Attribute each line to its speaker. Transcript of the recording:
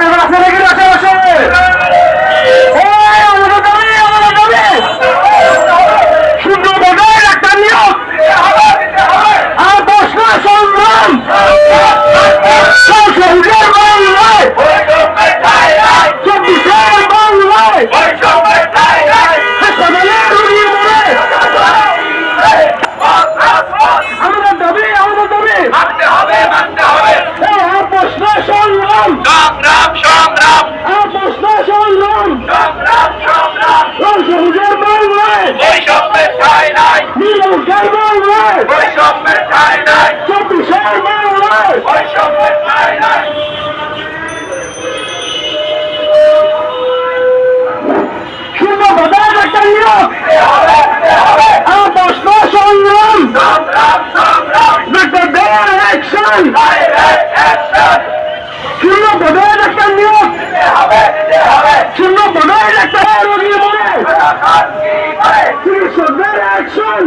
Speaker 1: Doctor Push of the German Push
Speaker 2: of the Chinese!
Speaker 1: Need of German Push
Speaker 2: of the Chinese!
Speaker 1: Stop the German Push of the
Speaker 2: Chinese!
Speaker 1: Şurada badaraktan yok! Ama boşluğa soyuyorum! Zamram, zamram! With the bare action! Direct
Speaker 2: action!
Speaker 1: Şurada badaraktan yok! Ne haber, ne
Speaker 2: haber?
Speaker 1: চিকিৎসকদের অ্যাকশন